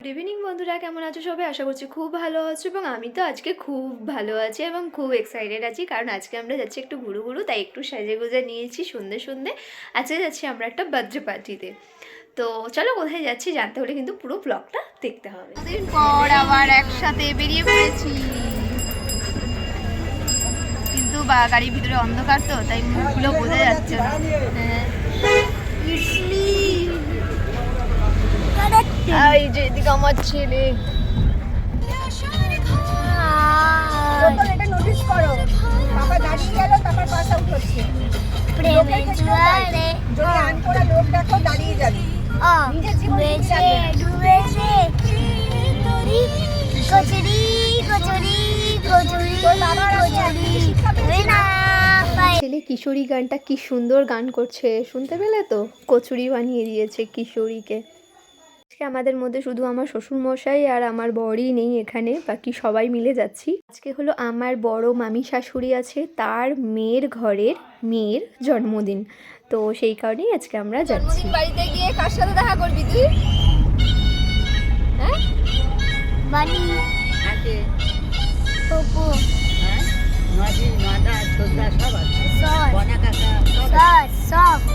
Good evening বন্ধুরা। কেমন আছো সবাই? আশা করছি খুব ভালো আছো এবং আমি তো আজকে খুব ভালো আছি এবং খুব এক্সাইটেড আছি। কারণ আজকে আমরা যাচ্ছি একটু ঘুরু ঘুরু, তাই একটু সাজে গুজে নিয়েছি সন্ধে সন্ধে। আজকে যাচ্ছি আমরা একটা বার্থডে পার্টিতে তো চলো কোথায় যাচ্ছি জানতে হলে কিন্তু পুরো ব্লগটা দেখতে হবে। পর আবার একসাথে বেরিয়ে পড়েছি। কিন্তু বা, গাড়ির ভিতরে অন্ধকার তো, তাই মুখগুলো বোঝা যাচ্ছে না। হ্যাঁ। এই যে এদিকে আমার ছেলে। ছেলে কিশোরী গানটা কি সুন্দর গান করছে শুনতে পেলে তো? কচুরি বানিয়ে দিয়েছে কিশোরীকে। আজকে আমাদের মধ্যে শুধু আমার শ্বশুরমশাই আর আমার বরই নেই এখানে বাকি সবাই মিলে যাচ্ছি। আজকে হলো আমার বড় মামি শাশুড়ি আছে তার মেয়ের ঘরের মেয়ের জন্মদিন। তো সেই কারণেই আজকে আমরা যাচ্ছি। বাড়িতে গিয়ে কার সাথে দেখা করবি তুই? হ্যাঁ?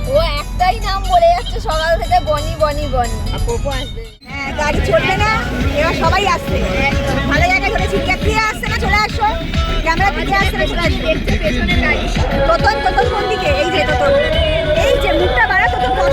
ও একটাই নাম বলে যাচ্ছে সকাল থেকে বনি বনি বনি। হ্যাঁ গাড়ি চলবে না এবার সবাই আসছে ভালো জায়গায় ক্যাব দিয়ে আসছে না চলে আসো। ক্যামেরা দিয়ে আসছে না চলে আসো। পেছনে গাড়ি। কোন দিকে এই যে এই যে মুখটা বাড়া তোতন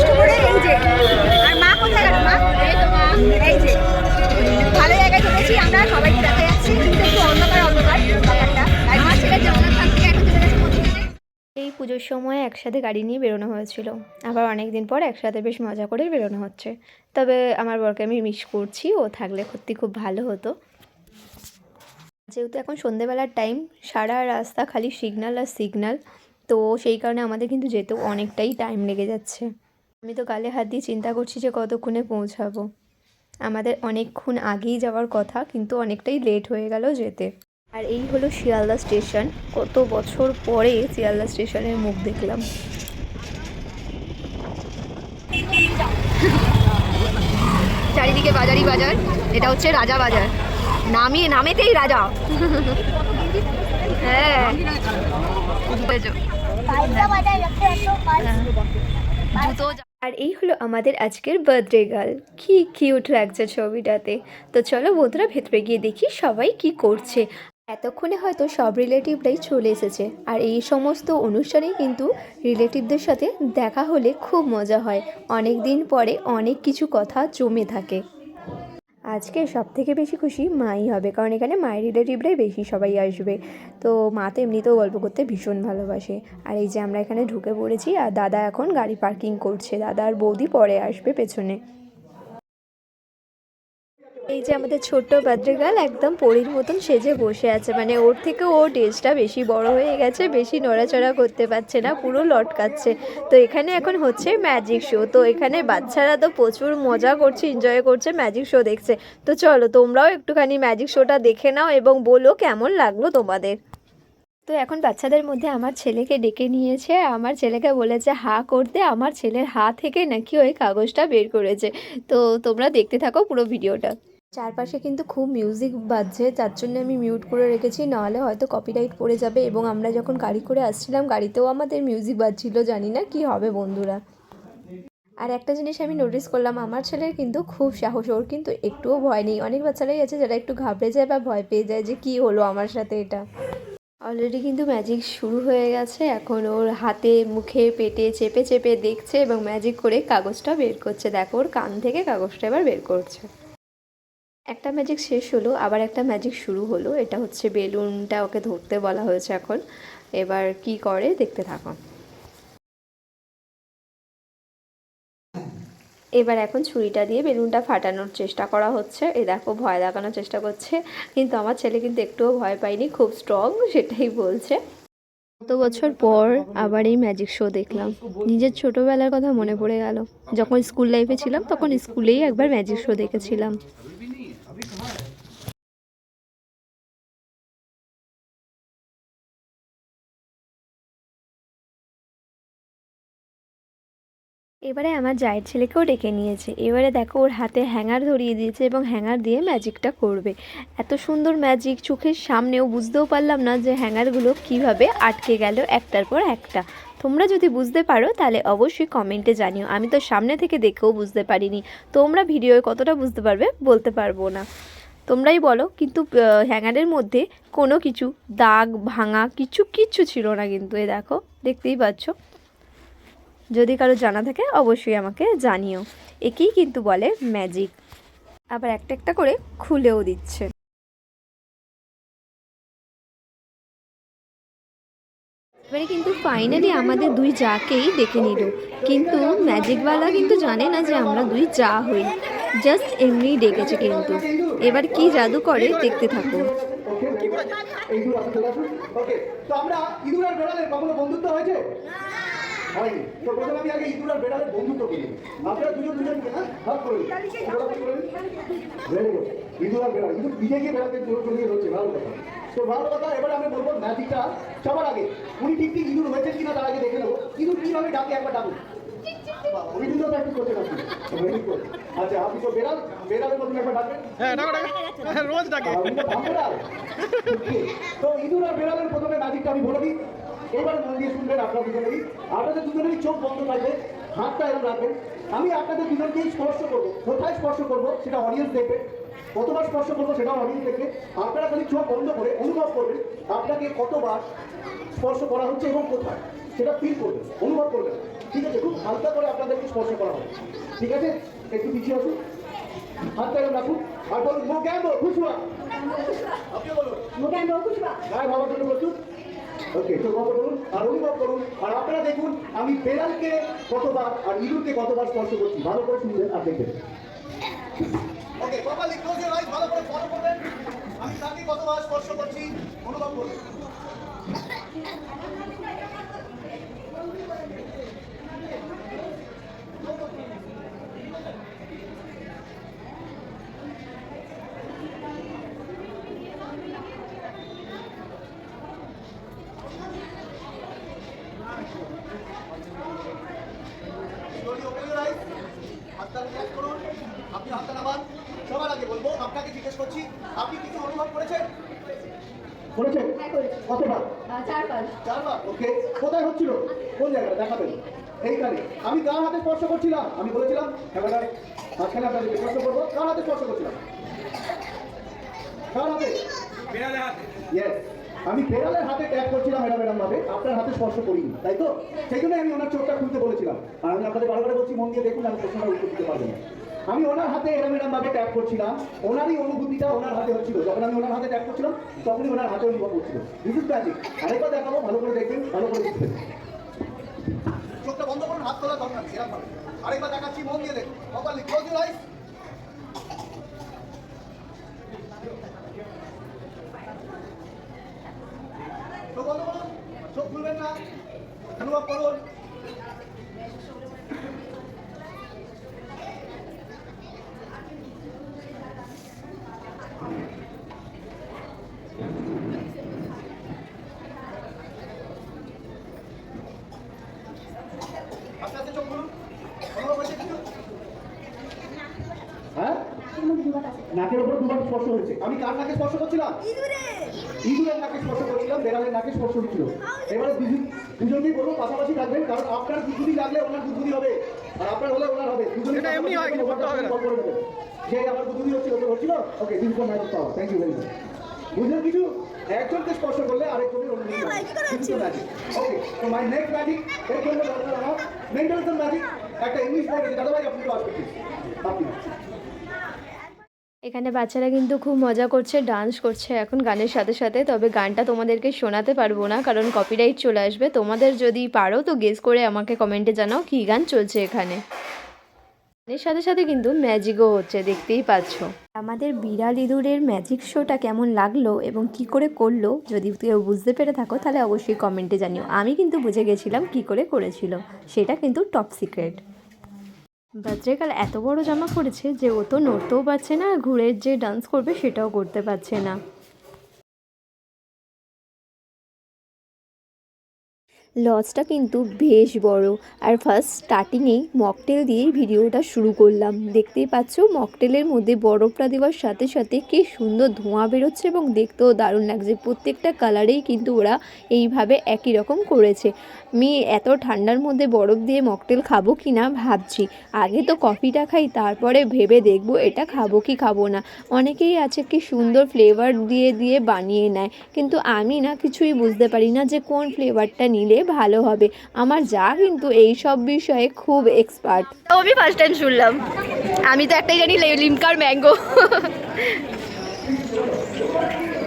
সময় একসাথে গাড়ি নিয়ে বেরোনো হয়েছিল। আবার অনেক দিন পর একসাথে বেশ মজা করে বেরোনো হচ্ছে। তবে আমার বরকে আমি মিস করছি, ও থাকলে সত্যি খুব ভালো হতো। যেহেতু এখন সন্ধেবেলার টাইম সারা রাস্তা খালি সিগনাল আর সিগনাল তো সেই কারণে আমাদের কিন্তু যেতেও অনেকটাই টাইম লেগে যাচ্ছে। আমি তো গালে হাত দিয়ে চিন্তা করছি যে কতক্ষণে পৌঁছাবো। আমাদের অনেকক্ষণ আগেই যাওয়ার কথা, কিন্তু অনেকটাই লেট হয়ে গেল যেতে। আর এই হলো শিয়ালদা স্টেশন। কত বছর পরে শিয়ালদা স্টেশনের মুখ দেখলাম। চারিদিকে বাজারই বাজার, এটা হচ্ছে রাজা বাজার। নামিয়ে, নামেতেই রাজা। হ্যাঁ। আর এই হলো আমাদের আজকের বার্থডে গার্ল কি কিউট লাগছে ছবিটাতে। তো চলো বন্ধুরা, ভেতরে গিয়ে দেখি সবাই কি করছে। এতক্ষণে হয়তো সব রিলেটিভরাই চলে এসেছে। আর এই সমস্ত অনুষ্ঠানে কিন্তু রিলেটিভদের সাথে দেখা হলে খুব মজা হয়। অনেক দিন পরে অনেক কিছু কথা জমে থাকে। আজকে সব থেকে বেশি খুশি মাই হবে, কারণ এখানে মায়ের রিলেটিভরাই বেশি সবাই আসবে। তো মা তো এমনিতেও গল্প করতে ভীষণ ভালোবাসে। আর এই যে আমরা এখানে ঢুকে পড়েছি, আর দাদা এখন গাড়ি পার্কিং করছে। দাদা আর বৌদি পরে আসবে পেছনে। এই যে আমাদের ছোট্ট বাদ্রিগাল একদম পরীর মতন সেজে বসে আছে। মানে ওর থেকে ওর ড্রেসটা বেশি বড় হয়ে গেছে, বেশি নড়াচড়া করতে পারছে না, পুরো লটকাচ্ছে। তো এখানে এখন হচ্ছে ম্যাজিক শো তো এখানে বাচ্চারা তো প্রচুর মজা করছে এনজয় করছে ম্যাজিক শো দেখছে। তো চলো, তোমরাও একটুখানি ম্যাজিক শোটা দেখে নাও এবং বলো কেমন লাগল তোমাদের। তো এখন বাচ্চাদের মধ্যে আমার ছেলেকে ডেকে নিয়েছে। আমার ছেলেকে বলেছে, হা করতে। আমার ছেলের হা থেকে নাকি ওই কাগজটা বের করেছে। তো তোমরা দেখতে থাকো পুরো ভিডিওটা চারপাশে কিন্তু খুব মিউজিক বাজছে যার জন্য আমি মিউট করে রেখেছি, নাহলে হয়তো কপিরাইট পড়ে যাবে এবং আমরা যখন গাড়ি করে আসছিলাম, গাড়িতেও আমাদের মিউজিক বাজছিল, জানি না কি হবে বন্ধুরা। আর একটা জিনিস আমি নোটিস করলাম, আমার ছেলের কিন্তু খুব সাহস, ওর কিন্তু একটুও ভয় নেই। অনেক বাচ্চারাই আছে যারা একটু ঘাবড়ে যায় বা ভয় পেয়ে যায় যে কি হলো আমার সাথে এটা। অলরেডি কিন্তু ম্যাজিক শুরু হয়ে গেছে, এখন ওর হাতে, মুখে, পেটে চেপে চেপে দেখছে এবং ম্যাজিক করে কাগজটা বের করছে। দেখো, ওর কান থেকে কাগজটা এবার বের করছে। একটা ম্যাজিক শেষ হলো, আবার একটা ম্যাজিক শুরু হলো। এটা হচ্ছে বেলুনটা ওকে ধরতে বলা হয়েছে এখন। এবার কি করে দেখতে থাকো। এবার এখন ছুরিটা দিয়ে বেলুনটা ফাটানোর চেষ্টা করা হচ্ছে। এ দেখো, ভয় দেখানোর চেষ্টা করছে। কিন্তু আমার ছেলে কিন্তু একটুও ভয় পায়নি, খুব স্ট্রং সেটাই বলছে। কত বছর পর আবার এই ম্যাজিক শো দেখলাম। নিজের ছোটোবেলার কথা মনে পড়ে গেল। যখন স্কুল লাইফে ছিলাম, তখন স্কুলেই একবার ম্যাজিক শো দেখেছিলাম। এবারে আমার জায়ের ছেলেকেও ডেকে নিয়েছে। এবারে দেখো ওর হাতে হ্যাঙ্গার ধরিয়ে দিয়েছে এবং হ্যাঙ্গার দিয়ে ম্যাজিকটা করবে। এত সুন্দর ম্যাজিক, চোখের সামনেও বুঝতেও পারলাম না যে হ্যাঙ্গারগুলো কীভাবে আটকে গেল একটার পর একটা। তোমরা যদি বুঝতে পারো, তাহলে অবশ্যই কমেন্টে জানিও। আমি তো সামনে থেকে দেখেও বুঝতে পারিনি। তোমরা ভিডিওয়ে কতটা বুঝতে পারবে বলতে পারব না। তোমরাই বলো, কিন্তু হ্যাঙ্গারের মধ্যে কোনো কিছু দাগ, ভাঙা কিছু কিচ্ছু ছিল না কিন্তু। এ দেখো, দেখতেই পাচ্ছ। যদি কারও জানা থাকে, অবশ্যই আমাকে জানিও। একেই কিন্তু বলে ম্যাজিক আবার একটা একটা করে খুলেও দিচ্ছে। এবারে কিন্তু ফাইনালি আমাদের দুই জাকেই ডেকে নিল। কিন্তু ম্যাজিকওয়ালা কিন্তু জানে না যে আমরা দুই যা হই। জাস্ট এমনিই ডেকেছে কিন্তু। এবার কি জাদু করে দেখতে থাকো। আমরা বন্ধুত্ব হয়েছে? হয়নি তো আমি আগে ইঁদুর আর বেড়ালের বন্ধুত্ব করি আপনারা দুজন দুজনকে হ্যাঁ ভাগ করে. ইঁদুর আর বেড়াল। ইঁদুর নিজে গিয়ে বেড়াতে হচ্ছে ভালো কথা। তো ভালো কথা এবার আমি বলব ম্যাজিকটা সবার আগে। উনি ঠিক ঠিক ইঁদুর হয়েছেন কিনা তার আগে দেখে নেব। ইঁদুর কীভাবে ডাকে একবার ডাকুন। বাহ, উনি কিন্তু প্র্যাকটিস করছেন আপনি। Very good. আচ্ছা আপনি তো বেড়াল বেড়ালের একবার ডাকবেন। হ্যাঁ ডাকো ডাকো। হ্যাঁ, রোজ ডাকে। তো ইঁদুর আর বেড়ালের প্রথমে ম্যাজিকটা আমি বলে দিই। এবার মন দিয়ে শুনবেন আপনারা দুজনেরই। আপনাদের দুজনেরই চোখ বন্ধ থাকবে হাতটা এরকম রাখবেন। আমি আপনাদের দুজনকেই স্পর্শ করব। কোথায় স্পর্শ করব সেটা অডিয়েন্স দেখবে। কতবার স্পর্শ করব সেটা অডিয়েন্স দেখবে। আপনারা খালি চোখ বন্ধ করে অনুভব করবেন আপনাকে কতবার স্পর্শ করা হচ্ছে এবং কোথায়। সেটা ফিল করবেন অনুভব করবেন। ঠিক আছে খুব হালকা করে আপনাদেরকে স্পর্শ করা হবে। ঠিক আছে? একটু পিছিয়ে আসুন। হাতটা এরকম রাখুন। আর বলুন মো জ্ঞান খুশুয়া আপনি বলুন। গায়ে ভাবার জন্য প্রস্তুত। ওকে একটু কত করুন? আর অনুভব করুন। আর আপনারা দেখুন, আমি বেড়ালকে কতবার আর ইঁদুরকে কতবার স্পর্শ করছি। ভালো করে শুনবেন আর দেখবেন। Okay properly close your eyes ভালো করে ফলো করবেন। আমি তাকে কতবার স্পর্শ করছি? অনুভব করুন slowly open your eyes. হাতটা রিল্যাক্স করুন আপনি হাতটা নামান সবার আগে বলব আপনাকে জিজ্ঞেস করছি আপনি কিছু অনুভব করেছেন করেছেন কতবার চারবার ওকে কোথায় হচ্ছিল? কোন জায়গায় দেখাবেন। এইখানে। আমি কার হাতে স্পর্শ করছিলাম? আমি বলেছিলাম ক্যামেরায় মাঝখানে আপনাদেরকে স্পর্শ করব কার হাতে স্পর্শ করছিলাম? কার হাতে? ইয়েস আমি বেড়ালের হাতে ট্যাপ করছিলাম ম্যাডাম ম্যাডাম ভাবে। আপনার হাতে স্পর্শ করিনি তাই তো? সেই জন্য আমি ওনার চোখটা খুলতে বলেছিলাম। আর আমি আপনাদের বারবার বলছি মন দিয়ে দেখুন আমি প্রশ্নটা উত্তর দিতে পারব না। আমি ওনার হাতে এরম এরম ভাবে ট্যাপ করছিলাম। ওনারই অনুভূতিটা ওনার হাতে হচ্ছিল। যখন আমি ওনার হাতে ট্যাপ করছিলাম, তখনই ওনার হাতে অনুভব করছিল দিস ইজ ম্যাজিক আরেকবার দেখাবো, ভালো করে দেখবেন, ভালো করে বুঝবেন চোখটা বন্ধ করুন, হাত তোলা দরকার ভাবে আরেকবার দেখাচ্ছি, মন দিয়ে দেখুন। প্রপারলি ক্লোজ ইউর আইস চোখ বন্ধ করুন, চোখ খুলবেন না। অনুভব করুন আস্তে আস্তে চোখ খুলুন অনুভব হয়েছে কিছু হ্যাঁ নাকের উপর দুবার স্পর্শ হয়েছে আমি কার নাকে স্পর্শ করছিলাম? ইঁদুরের নাকে স্পর্শ করছিলাম বেড়ালের নাকে স্পর্শ হচ্ছিল। এবারে দুজন দুজনকেই বলব পাশাপাশি থাকবেন কারণ আপনার দুজনই লাগলে ওনার দুজনই হবে আর আপনার হলে ওনার হবে। দুজনই এটা এমনি হয়, করতে হবে না। যে আমার দুজনই হচ্ছে ওদের হচ্ছিল okay this for magic power thank you very much বুঝলেন কিছু? একজনকে স্পর্শ করলে আরেকজনের ম্যাজিক ওকে তো মাই নেক্সট ম্যাজিক এর জন্য দরকার আমার মেন্টালিজম ম্যাজিক একটা ইংলিশ বই দাদা ভাই আপনি তো আসবে আপনি এখানে বাচ্চারা কিন্তু খুব মজা করছে ডান্স করছে। এখন গানের সাথে সাথে, তবে গানটা তোমাদেরকে শোনাতে পারব না, কারণ কপিরাইট চলে আসবে। তোমাদের যদি পারো তো গেস করে আমাকে কমেন্টে জানাও কী গান চলছে এখানে। গানের সাথে সাথে কিন্তু ম্যাজিকও হচ্ছে, দেখতেই পাচ্ছ। আমাদের বিড়াল ইঁদুরের ম্যাজিক শোটা কেমন লাগল এবং কি করে করল, যদি কেউ বুঝতে পেরে থাকো, তাহলে অবশ্যই কমেন্টে জানিও। আমি কিন্তু বুঝে গেছিলাম কি করে করেছিল, সেটা কিন্তু টপ সিক্রেট বাচ্চাকাল এত বড় জামা পড়েছে যে ও তো নড়তেও পারছে না ঘুরে যে ডান্স করবে সেটাও করতে পারছে না। লজটা কিন্তু বেশ বড়। আর ফার্স্ট স্টার্টিংয়েই মকটেল দিয়েই ভিডিওটা শুরু করলাম। দেখতেই পাচ্ছ মকটেলের মধ্যে বরফটা দেওয়ার সাথে সাথে কি সুন্দর ধোঁয়া বেরোচ্ছে এবং দেখতেও দারুণ লাগছে। প্রত্যেকটা কালারেই কিন্তু ওরা এইভাবে একই রকম করেছে। আমি এত ঠান্ডার মধ্যে বরফ দিয়ে মকটেল খাব কি না ভাবছি। আগে তো কফিটা খাই, তারপরে ভেবে দেখব এটা খাব কি খাব না। অনেকেই আছে কি সুন্দর ফ্লেভার দিয়ে দিয়ে বানিয়ে নেয়। কিন্তু আমি না কিছুই বুঝতে পারি না যে কোন ফ্লেভারটা নিলে ভালো হবে। আমার যা কিন্তু এই সব বিষয়ে খুব এক্সপার্ট আমি ফার্স্ট টাইম শুনলাম। আমি তো একটাই জানি লিমকার ম্যাঙ্গো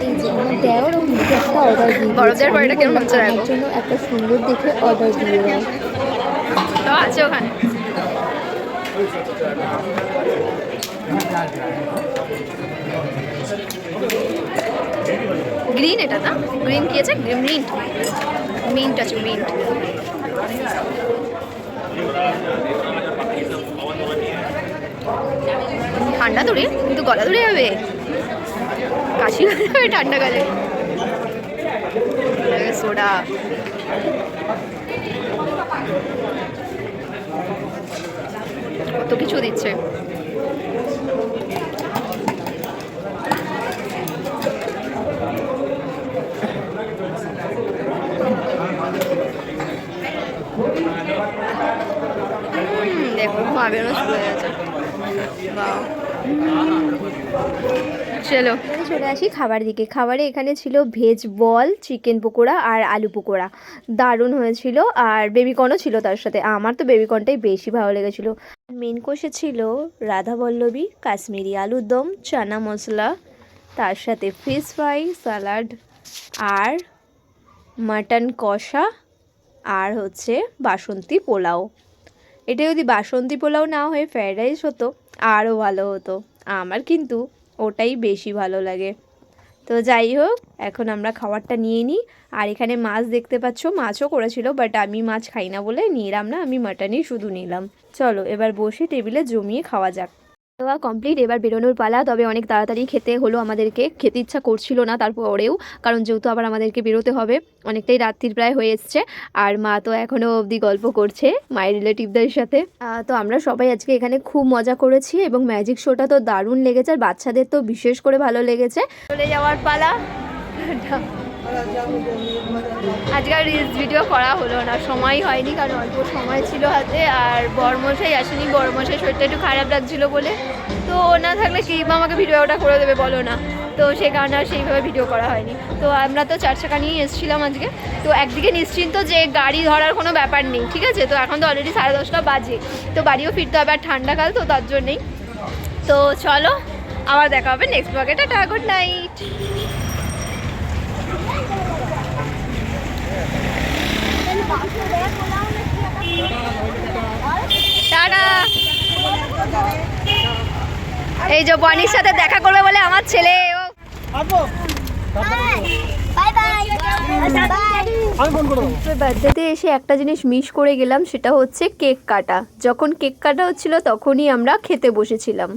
এই যে আমার দেওয়ার ও নিজে একটা অর্ডার দিয়ে বরফ দিয়েছে। দেওয়ার পর আমি এটা কেমন হচ্ছে জন্য একটা সুন্দর দেখে অর্ডার দিয়ে দাও। তো আছে ওখানে। গ্রিন এটা না? গ্রিন কি আছে? মিন্ট মিন্ট আছে মিন্ট ঠান্ডা তো রে কিন্তু গলা ধরে যাবে কাশি যাবে ঠান্ডা গালে সোডা। কত কিছু দিচ্ছে। চলো। চলে আসি খাবার দিকে। খাবারে এখানে ছিল ভেজ বল, চিকেন পকোড়া আর আলু পকোড়া। দারুণ হয়েছিল। আর বেবিকর্নও ছিল তার সাথে। আমার তো বেবিকর্নটাই বেশি ভালো লেগেছিল। মেন কোষে ছিল রাধা বল্লভী, কাশ্মীরি আলুর দম, চানা মশলা, তার সাথে ফিশ ফ্রাই স্যালাড আর মাটন কষা আর হচ্ছে বাসন্তী পোলাও। এটা যদি বাসন্তী পোলাও না হয়ে ফ্রায়েড রাইস হতো, আরও ভালো হতো। আমার কিন্তু ওটাই বেশি ভালো লাগে। তো যাই হোক, এখন আমরা খাবারটা নিয়ে নিই। আর এখানে মাছ দেখতে পাচ্ছ, মাছও করেছিল বাট আমি মাছ খাই না বলে নিলাম না, আমি মাটনই শুধু নিলাম। চলো, এবার বসে টেবিলে জমিয়ে খাওয়া যাক। খাওয়া কমপ্লিট এবার বেরোনোর পালা। তবে অনেক তাড়াতাড়ি খেতে হলো আমাদেরকে। খেতে ইচ্ছা করছিল না তারপরেও, কারণ যেহেতু আবার আমাদেরকে বেরোতে হবে, অনেকটাই রাত্রির প্রায় হয়ে এসছে। আর মা তো এখনও অবধি গল্প করছে মায়ের রিলেটিভদের সাথে। তো আমরা সবাই আজকে এখানে খুব মজা করেছি এবং ম্যাজিক শোটা তো দারুণ লেগেছে। আর বাচ্চাদের তো বিশেষ করে ভালো লেগেছে। চলে যাওয়ার পালা। আজকে আর রিলস ভিডিও করা হলো না, সময় হয়নি কারণ অল্প সময় ছিল হাতে আর বরমশাই আসেনি বরমশাই শরীরটা একটু খারাপ লাগছিল বলে। তো না থাকলে কি বা আমাকে ভিডিওটা করে দেবে বলো না। তো সে কারণে আর সেইভাবে ভিডিও করা হয়নি। তো আমরা তো চার চাকা নিয়েই এসেছিলাম আজকে। তো একদিকে নিশ্চিন্ত যে গাড়ি ধরার কোনো ব্যাপার নেই, ঠিক আছে? তো এখন তো অলরেডি সাড়ে দশটা বাজে। তো বাড়িও ফিরতে হবে আর ঠান্ডাকাল তো তার জন্যেই। তো চলো, আবার দেখা হবে নেক্সট ব্লগে টাটা গুড নাইট এই যে বনির সাথে দেখা করবে বলে আমার ছেলে ও। বাই বাই বাই বার্থডেতে এসে একটা জিনিস মিস করে গেলাম সেটা হচ্ছে কেক কাটা। যখন কেক কাটা হচ্ছিল তখনই আমরা খেতে বসেছিলাম।